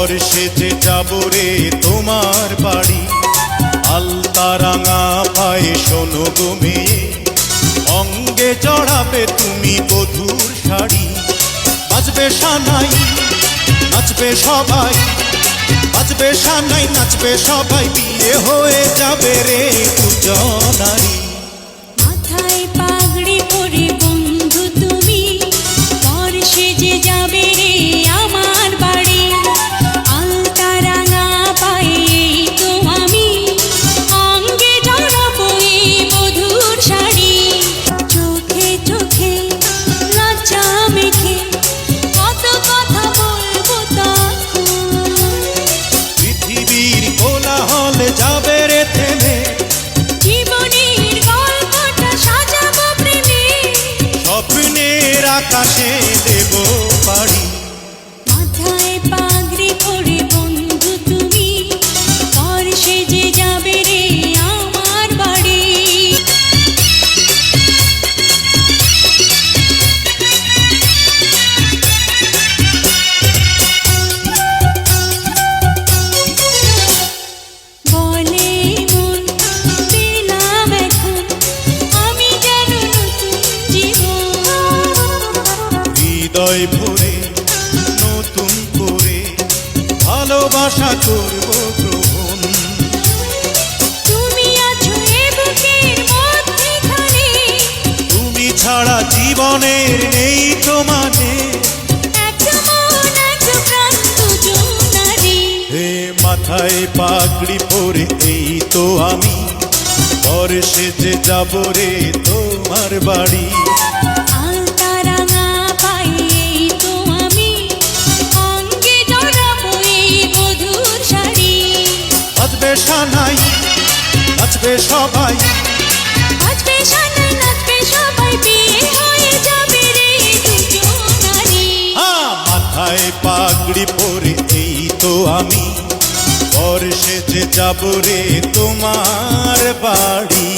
ঘর সেজে যাব রে তোমার বাড়ি। আলতারাঙা পায়ে শোনো গুমে অঙ্গে চড়াবে তুমি বধুর শাড়ি। নাচবে সানাই, নাচবে সবাই, নাচবে সানাই, নাচবে সবাই, বিয়ে হয়ে যাবে রে দুজনারী আকাশে দেব পাড়ি হৃদয় ভরে নতুন করে ভালোবাসা করব গ্রহণ তুমি আছো তুমি ছাড়া জীবনের নেই হে মাথায় পাগড়ি পরে এই তো আমি। পরে সেজে যাব রে তোমার বাড়ি। সানাই নাচবে সবাই। নাচবে সবাই বিয়ে হয়ে যাবে রে দুজনারি মাথায় পাগড়ি পরে এই তো আমি। পরে সেজে যাব রে তোমার বাড়ি।